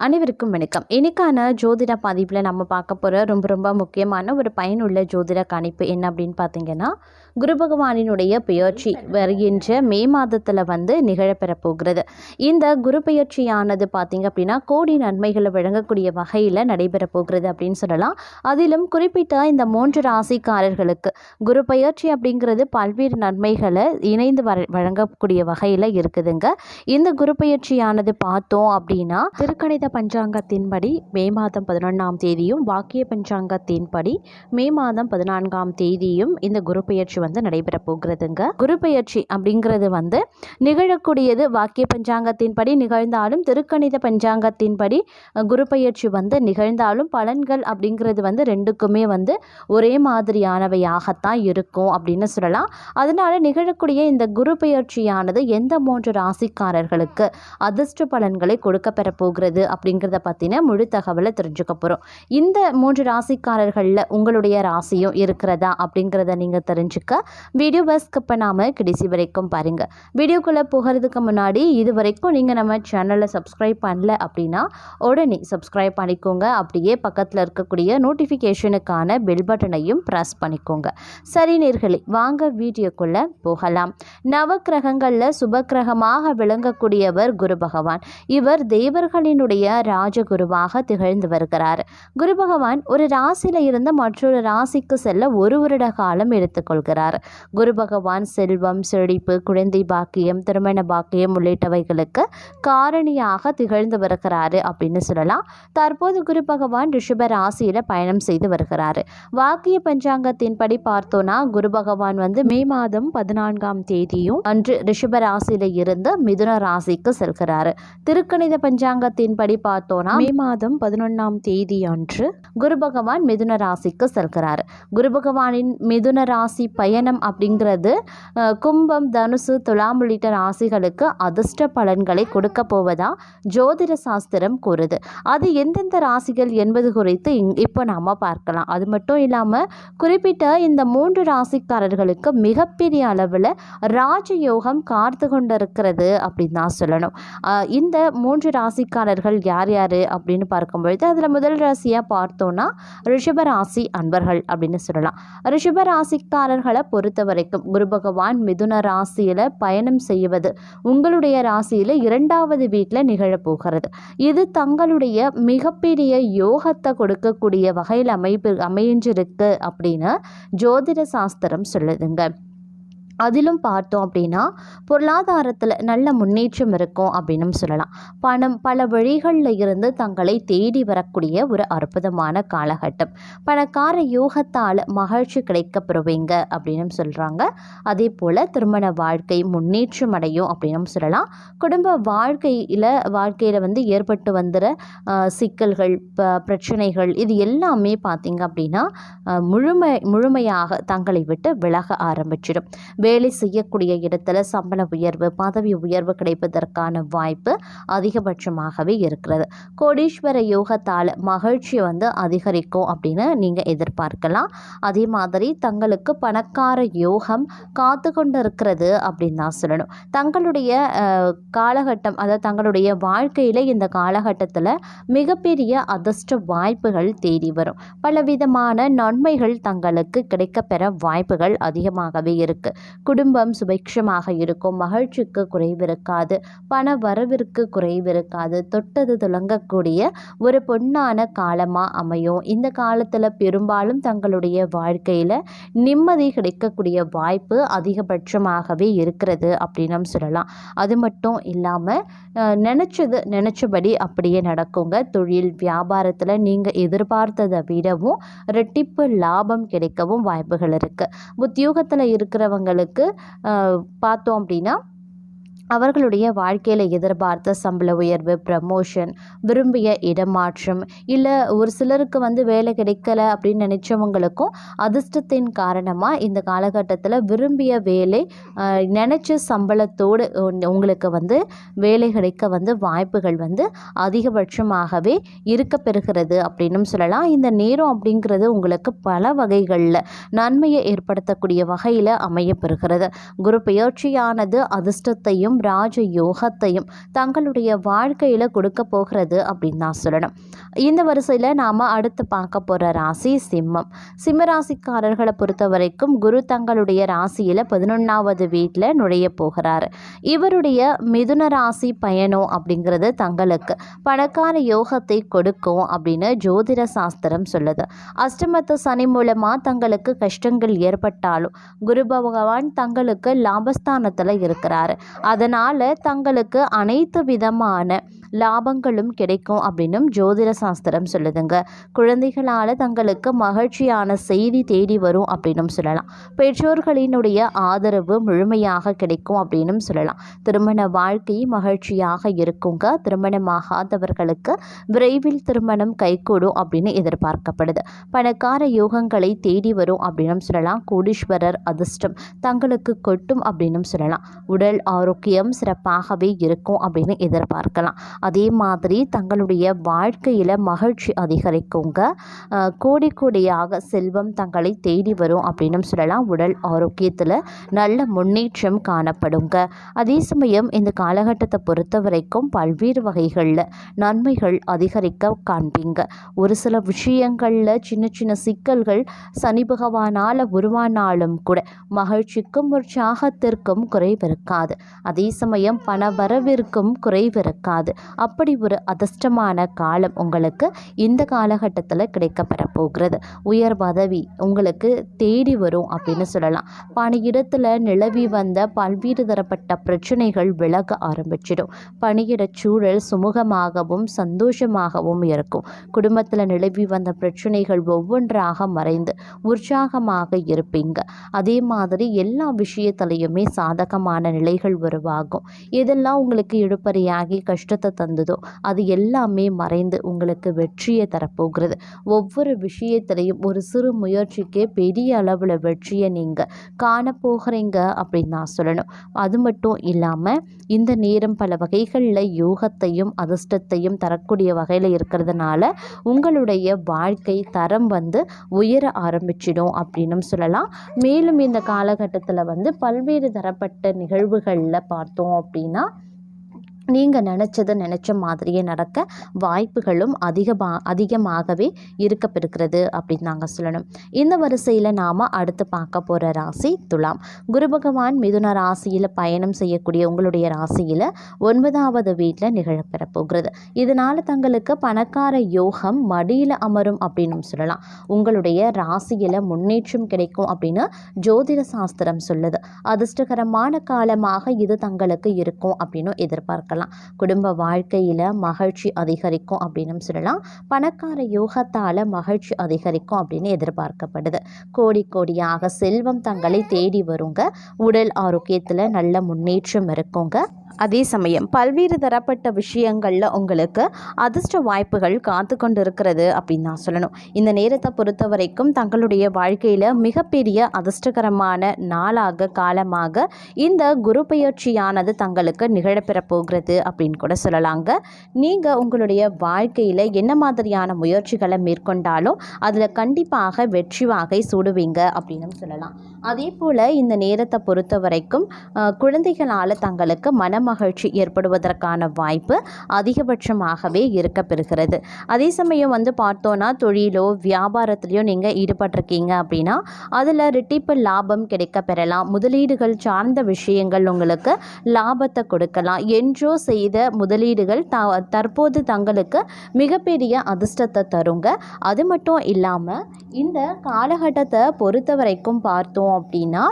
அனைவருக்கும் வணக்கம். இன்னைக்கான ஜோதிட பதிவில் நம்ம பார்க்க போகிற ரொம்ப ரொம்ப முக்கியமான ஒரு பயனுள்ள ஜோதிட கணிப்பு என்ன அப்படின்னு பார்த்தீங்கன்னா குரு பகவானினுடைய பெயர்ச்சி வருகின்ற மே மாதத்தில் வந்து நிகழப்பெற போகிறது. இந்த குரு பெயர்ச்சியானது பார்த்தீங்க அப்படின்னா கோடி நன்மைகளை வழங்கக்கூடிய வகையில் நடைபெற போகிறது அப்படின்னு சொல்லலாம். அதிலும் குறிப்பிட்ட இந்த மூன்று ராசிக்காரர்களுக்கு குரு பெயர்ச்சி அப்படிங்கிறது பல்வேறு நன்மைகளை இணைந்து வர வழங்கக்கூடிய வகையில் இருக்குதுங்க. இந்த குரு பெயர்ச்சியானது பார்த்தோம் அப்படின்னா திருக்கணித பஞ்சாங்கத்தின்படி மே மாதம் பதினொன்றாம் தேதியும் வாக்கிய பஞ்சாங்கத்தின்படி மே மாதம் பதினான்காம் தேதியும் இந்த குரு பெயர்ச்சி வந்து நடைபெற போகிறதுங்க. குரு பெயர்ச்சி அப்படிங்கிறது வந்து நிகழக்கூடியது வாக்கிய பஞ்சாங்கத்தின்படி நிகழ்ந்தாலும் திருக்கணித பஞ்சாங்கத்தின்படி குரு பெயர்ச்சி வந்து நிகழ்ந்தாலும் பலன்கள் அப்படிங்கிறது வந்து ரெண்டுக்குமே வந்து ஒரே மாதிரியானவையாகத்தான் இருக்கும் அப்படின்னு சொல்லலாம். அதனால நிகழக்கூடிய இந்த குரு பெயர்ச்சியானது எந்த மூன்று ராசிக்காரர்களுக்கு அதிர்ஷ்ட பலன்களை கொடுக்க பெற போகிறது அப்படிங்கிறத பற்றின முழு தகவலை தெரிஞ்சுக்க போகிறோம் இந்த மூன்று ராசிக்காரர்களில் உங்களுடைய ராசியும் இருக்கிறதா அப்படிங்கிறத நீங்கள் தெரிஞ்சுக்க வீடியோ வீடியோவை இப்போ நாம் கடைசி வரைக்கும் பாருங்கள் வீடியோக்குள்ளே போகிறதுக்கு முன்னாடி இது வரைக்கும் நீங்கள் நம்ம சேனலை சப்ஸ்கிரைப் பண்ணல அப்படின்னா உடனே சப்ஸ்கிரைப் பண்ணிக்கோங்க. அப்படியே பக்கத்தில் இருக்கக்கூடிய நோட்டிஃபிகேஷனுக்கான பெல் பட்டனையும் ப்ரெஸ் பண்ணிக்கோங்க. சரி நேர்களே வாங்க வீடியோக்குள்ளே போகலாம். நவக்கிரகங்களில் சுபக்கிரகமாக விளங்கக்கூடியவர் குரு பகவான். இவர் தேவர்களினுடைய ராஜகுருவாக திகழ்ந்து வருகிறார். குரு பகவான் ஒரு ராசியில இருந்து மற்றொரு ராசிக்கு செல்ல ஒரு வருட காலம் எடுத்துக்கொள்கிறார் குரு பகவான் செல்வம் செழிப்பு குழந்தை பாக்கியம் திருமண பாக்கியம் உள்ளிட்டவைகளுக்கு காரணியாக திகழ்ந்து வருகிறாரு அப்படின்னு சொல்லலாம். தற்போது குரு பகவான் ரிஷப ராசியில பயணம் செய்து வருகிறாரு. வாக்கிய பஞ்சாங்கத்தின்படி பார்த்தோன்னா குரு பகவான் வந்து மே மாதம் பதினான்காம் தேதியும் அன்று ரிஷப ராசியில இருந்து மிதுன ராசிக்கு செல்கிறார். திருக்கணித பஞ்சாங்கத்தின்படி பார்த்தோம்னா மே மாதம் பதினொன்றாம் தேதி அன்று குரு பகவான் மிதுன ராசிக்கு செல்கிறார். குரு பகவானின் மிதுன ராசி பயணம் அப்படிங்கிறது கும்பம் தனுசு துலாம் உள்ளிட்ட ராசிகளுக்கு அதிர்ஷ்ட பலன்களை கொடுக்க போவதா ஜோதிட சாஸ்திரம் கூறுது. அது எந்தெந்த ராசிகள் என்பது குறித்து இங்- இப்போ நாம பார்க்கலாம். அது மட்டும் இல்லாமல் குறிப்பிட்ட இந்த மூன்று ராசிக்காரர்களுக்கு மிகப்பெரிய அளவில் ராஜயோகம் காத்து கொண்டிருக்கிறது அப்படின்னு தான் சொல்லணும். இந்த மூன்று ராசிக்காரர்கள் யார் யார் அப்படின்னு பார்க்கும்பொழுது அதில் முதல் ராசியாக பார்த்தோன்னா ரிஷப ராசி அன்பர்கள் அப்படின்னு சொல்லலாம். ரிஷப ராசிக்காரர்களை பொறுத்த வரைக்கும் குரு பகவான் மிதுன ராசியில் பயணம் செய்வது உங்களுடைய ராசியில் இரண்டாவது வீட்டில் நிகழப்போகிறது. இது தங்களுடைய மிகப்பெரிய யோகத்தை கொடுக்கக்கூடிய வகையில் அமைப்பு அமைஞ்சிருக்கு அப்படின்னு ஜோதிட சாஸ்திரம் சொல்லுதுங்க. அதிலும் பார்த்தோம் அப்படின்னா பொருளாதாரத்தில் நல்ல முன்னேற்றம் இருக்கும் அப்படின்னு சொல்லலாம். பணம் பல வழிகளில் இருந்து தங்களை தேடி வரக்கூடிய ஒரு அற்புதமான காலகட்டம். பணக்கார யோகத்தால் மகிழ்ச்சி கிடைக்க பெறுவீங்க அப்படின்னு சொல்கிறாங்க அதே போல் திருமண வாழ்க்கை முன்னேற்றம் அடையும் அப்படின்னு சொல்லலாம். குடும்ப வாழ்க்கையில் வாழ்க்கையில் வந்து ஏற்பட்டு வந்துற சிக்கல்கள் ப- பிரச்சனைகள் இது எல்லாமே பார்த்திங்க அப்படின்னா முழுமை முழுமையாக தங்களை விட்டு விலக ஆரம்பிச்சிடும். வேலை செய்யக்கூடிய இடத்துல சம்பள உயர்வு பதவி உயர்வு கிடைப்பதற்கான வாய்ப்பு அதிகபட்சமாகவே இருக்கிறது. கோடீஸ்வர யோகத்தால் மகிழ்ச்சி வந்து அதிகரிக்கும் அப்படின்னு நீங்கள் எதிர்பார்க்கலாம். அதே மாதிரி தங்களுக்கு பணக்கார யோகம் காத்து கொண்டு இருக்கிறது அப்படின்னு தான் சொல்லணும். தங்களுடைய காலகட்டம் அதாவது தங்களுடைய வாழ்க்கையில் இந்த காலகட்டத்தில் மிகப்பெரிய அதிர்ஷ்ட வாய்ப்புகள் தேடி வரும். பலவிதமான நன்மைகள் தங்களுக்கு கிடைக்கப்பெற வாய்ப்புகள் அதிகமாகவே இருக்குது குடும்பம் சுபிக்ஷமாக இருக்கும். மகிழ்ச்சிக்கு குறைவு இருக்காது பண வரவிற்கு குறைவு இருக்காது தொட்டது துலங்கக்கூடிய ஒரு பொன்னான காலமாக அமையும். இந்த காலத்தில் பெரும்பாலும் தங்களுடைய வாழ்க்கையில் நிம்மதி கிடைக்கக்கூடிய வாய்ப்பு அதிகபட்சமாகவே இருக்கிறது அப்படின்னு சொல்லலாம். அது மட்டும் இல்லாமல் நினச்சது நினச்சபடி அப்படியே நடக்குங்க. தொழில் வியாபாரத்தில் நீங்கள் எதிர்பார்த்ததை விடவும் ரெட்டிப்பு லாபம் கிடைக்கவும் வாய்ப்புகள் இருக்குது உத்தியோகத்தில் இருக்கிறவங்களுக்கு அஹ், பார்த்தோம் அப்படின்னா அவர்களுடைய வாழ்க்கையில் எதிர்பார்த்த சம்பள உயர்வு ப்ரமோஷன் விரும்பிய இடமாற்றம் இல்லை ஒரு சிலருக்கு வந்து வேலை கிடைக்கல அப்படின்னு நினச்சவங்களுக்கும் அதிர்ஷ்டத்தின் காரணமாக இந்த காலகட்டத்தில் விரும்பிய வேலை நினச்ச சம்பளத்தோடு உங்களுக்கு வந்து வேலை கிடைக்க வந்து வாய்ப்புகள் வந்து அதிகபட்சமாகவே இருக்க பெறுகிறது அப்படின்னும் சொல்லலாம். இந்த நேரம் அப்படிங்கிறது உங்களுக்கு பல வகைகளில் நன்மையை ஏற்படுத்தக்கூடிய வகையில் அமைய பெறுகிறது. குரு பெயர்ச்சியானது அதிர்ஷ்டத்தையும் அதிர்ஷ்டத்தையும் ராஜ யோகத்தையும் தங்களுடைய வாழ்க்கையில் கொடுக்க போகிறது அப்படின்னு தான் சொல்லணும். இந்த வரிசையில் நாம் அடுத்து பார்க்க போகிற ராசி சிம்மம். சிம்ம ராசிக்காரர்களை பொறுத்த வரைக்கும் குரு தங்களுடைய ராசியில் பதினொன்றாவது வீட்டில் நுழைய போகிறார். இவருடைய மிதுன ராசி பயணம் அப்படிங்கிறது தங்களுக்கு பணக்கார யோகத்தை கொடுக்கும் அப்படின்னு ஜோதிட சாஸ்திரம் சொல்லுது. அஷ்டமத்து சனி மூலமாக தங்களுக்கு கஷ்டங்கள் ஏற்பட்டாலும் குரு பகவான் தங்களுக்கு லாபஸ்தானத்தில் இருக்கிறாரு. அதனால் தங்களுக்கு அனைத்து விதமான லாபங்களும் கிடைக்கும் அப்படின்னும் ஜோதிட சாஸ்திரம் சொல்லுதுங்க. குழந்தைகளால் தங்களுக்கு மகிழ்ச்சியான செய்தி தேடி வரும் அப்படின்னும் சொல்லலாம். பெற்றோர்களினுடைய ஆதரவு முழுமையாக கிடைக்கும் அப்படின்னும் சொல்லலாம். திருமண வாழ்க்கை மகிழ்ச்சியாக இருக்குங்க. திருமணமாகாதவர்களுக்கு விரைவில் திருமணம் கைகூடும் அப்படின்னு எதிர்பார்க்கப்படுது. பணக்கார யோகங்களை தேடி வரும் அப்படின்னும் சொல்லலாம். கோடீஸ்வரர் அதிர்ஷ்டம் தங்களுக்கு கொட்டும் அப்படின்னும் சொல்லலாம். உடல் ஆரோக்கியம் சிறப்பாகவே இருக்கும் அப்படின்னு எதிர்பார்க்கலாம். அதே மாதிரி தங்களுடைய வாழ்க்கையில் மகிழ்ச்சி அதிகரிக்குங்க. கோடி கோடியாக செல்வம் தங்களை தேடி வரும் அப்படின்னும் சொல்லலாம். உடல் ஆரோக்கியத்தில் நல்ல முன்னேற்றம் காணப்படுங்க. அதே சமயம் இந்த காலகட்டத்தை பொறுத்த வரைக்கும் பல்வேறு வகைகளில் நன்மைகள் அதிகரிக்க காண்பீங்க. ஒரு சில விஷயங்களில் சின்ன சின்ன சிக்கல்கள் சனி பகவானால் உருவானாலும் கூட மகிழ்ச்சிக்கும் உற்சாகத்திற்கும் குறைவிருக்காது அதே சமயம் பண வரவிற்கும் குறைவிருக்காது அப்படி ஒரு அதிர்ஷ்டமான காலம் உங்களுக்கு இந்த காலகட்டத்தில் கிடைக்கப்பெற போகிறது. உயர் பதவி உங்களுக்கு தேடி வரும் அப்படின்னு சொல்லலாம். பணியிடத்தில் நிலவி வந்த பல்வேறு தரப்பட்ட பிரச்சனைகள் விலக ஆரம்பிச்சிடும். பணியிட சூழல் சுமூகமாகவும் சந்தோஷமாகவும் இருக்கும். குடும்பத்தில் நிலவி வந்த பிரச்சனைகள் ஒவ்வொன்றாக மறைந்து உற்சாகமாக இருப்பீங்க. அதே மாதிரி எல்லா விஷயத்துலையுமே சாதகமான நிலைகள் உருவாகும். இதெல்லாம் உங்களுக்கு இழுப்பறியாகி கஷ்டத்தை தந்ததோ அது எல்லாமே மறைந்து உங்களுக்கு வெற்றியை தரப்போகிறது. ஒவ்வொரு விஷயத்திலையும் ஒரு சிறு முயற்சிக்கே பெரிய அளவில் வெற்றியை நீங்கள் காணப்போகிறீங்க அப்படின்னு நான் சொல்லணும். அது மட்டும் இல்லாமல் இந்த நேரம் பல வகைகளில் யோகத்தையும் அதிர்ஷ்டத்தையும் தரக்கூடிய வகையில் இருக்கிறதுனால உங்களுடைய வாழ்க்கை தரம் வந்து உயர ஆரம்பிச்சிடும் அப்படின்னும் சொல்லலாம். மேலும் இந்த காலகட்டத்தில் வந்து பல்வேறு தரப்பட்ட நிகழ்வுகளில் பார்த்தோம் அப்படின்னா நீங்கள் நினச்சதை நினச்ச மாதிரியே நடக்க வாய்ப்புகளும் அதிகமா அதிகமாகவே இருக்கப்பெறுகிறது அப்படின்னு நாங்கள் சொல்லணும். இந்த வரிசையில் நாம் அடுத்து பார்க்க போகிற ராசி துலாம். குரு பகவான் மிதுன ராசியில் பயணம் செய்யக்கூடிய உங்களுடைய ராசியில் ஒன்பதாவது வீட்டில் நிகழப்பெற போகிறது. இதனால் தங்களுக்கு பணக்கார யோகம் மடியில் அமரும் அப்படின்னு சொல்லலாம். உங்களுடைய ராசியில் முன்னேற்றம் கிடைக்கும் அப்படின்னு ஜோதிட சாஸ்திரம் சொல்லுது. அதிர்ஷ்டகரமான காலமாக இது தங்களுக்கு இருக்கும் அப்படின்னு எதிர்பார்க்கலாம். குடும்ப வாழ்க்கையில் மகிழ்ச்சி அதிகரிக்கும் அப்படின்னு சொல்லலாம். பணக்கார யோகத்தால் மகிழ்ச்சி அதிகரிக்கும் அப்படின்னு எதிர்பார்க்கப்படுது. கோடி கோடியாக செல்வம் தங்களை தேடி வருங்க. உடல் ஆரோக்கியத்தில் நல்ல முன்னேற்றம் இருக்குங்க. அதே சமயம் பல்வேறு தரப்பட்ட விஷயங்களில் உங்களுக்கு அதிர்ஷ்ட வாய்ப்புகள் காத்து கொண்டு இருக்கிறது அப்படின்னு நான் சொல்லணும். இந்த நேரத்தை பொறுத்த வரைக்கும் தங்களுடைய வாழ்க்கையில் மிகப்பெரிய அதிர்ஷ்டகரமான நாளாக காலமாக இந்த குரு பயிற்சியானது தங்களுக்கு நிகழப்பெற போகிறது அப்படின்னு கூட சொல்லலாங்க. நீங்கள் உங்களுடைய வாழ்க்கையில் என்ன மாதிரியான முயற்சிகளை மேற்கொண்டாலும் அதில் கண்டிப்பாக வெற்றி வாகை சூடுவீங்க அப்படின்னு சொல்லலாம். அதே போல் இந்த நேரத்தை பொறுத்த வரைக்கும் குழந்தைகளால் தங்களுக்கு மனம் மனமகிழ்ச்சி ஏற்படுவதற்கான வாய்ப்பு அதிகபட்சமாகவே இருக்கப்பெறுகிறது. அதே சமயம் வந்து பார்த்தோன்னா தொழிலோ வியாபாரத்திலையோ நீங்கள் ஈடுபட்டிருக்கீங்க அப்படின்னா அதில் ரெட்டிப்பு லாபம் கிடைக்க பெறலாம் முதலீடுகள் சார்ந்த விஷயங்கள் உங்களுக்கு லாபத்தை கொடுக்கலாம். என்றோ செய்த முதலீடுகள் த தற்போது தங்களுக்கு மிகப்பெரிய அதிர்ஷ்டத்தை தருங்க. அது மட்டும் இல்லாமல் இந்த காலகட்டத்தை பொறுத்த வரைக்கும் பார்த்தோம் அப்படின்னா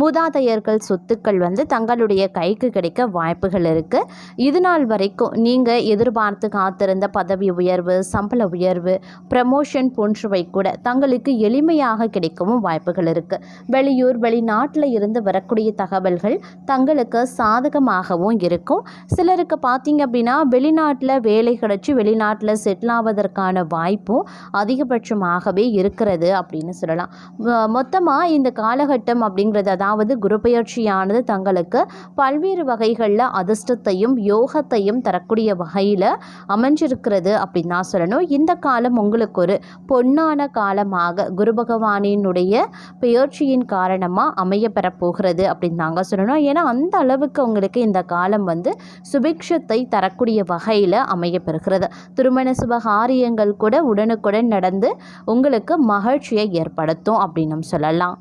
மூதாதையர்கள் சொத்துக்கள் வந்து தங்களுடைய கைக்கு கிடைக்க வாய்ப்புகள் இருக்குது இது நாள் வரைக்கும் நீங்கள் எதிர்பார்த்து காத்திருந்த பதவி உயர்வு சம்பள உயர்வு ப்ரமோஷன் போன்றவை கூட தங்களுக்கு எளிமையாக கிடைக்கவும் வாய்ப்புகள் இருக்குது வெளியூர் வெளிநாட்டில் இருந்து வரக்கூடிய தகவல்கள் தங்களுக்கு சாதகமாகவும் இருக்கும். சிலருக்கு பார்த்தீங்க அப்படின்னா வெளிநாட்டில் வேலை கிடைச்சி வெளிநாட்டில் செட்டில் ஆவதற்கான வாய்ப்பும் அதிகபட்சமாகவே இருக்கிறது அப்படின்னு சொல்லலாம். மொத்தமாக இந்த காலகட்டம் அப்படிங்கிறது அதாவது குருபெயர்ச்சியானது தங்களுக்கு பல்வேறு வகைகளில் அதிர்ஷ்டத்தையும் யோகத்தையும் தரக்கூடிய வகையில் அமைஞ்சிருக்கிறது அப்படின்னு நான் சொல்லணும். இந்த காலம் உங்களுக்கு ஒரு பொன்னான காலமாக குரு பகவானினுடைய பெயர்ச்சியின் காரணமாக அமைய பெறப்போகிறது அப்படின்னு நாங்கள் சொல்லணும். ஏன்னா அந்த அளவுக்கு உங்களுக்கு இந்த காலம் வந்து சுபிக்ஷத்தை தரக்கூடிய வகையில் அமைய பெறுகிறது. திருமண சுபகாரியங்கள் கூட உடனுக்குடன் நடந்து உங்களுக்கு மகிழ்ச்சியை ஏற்படுத்தும் அப்படின்னு சொல்லலாம்.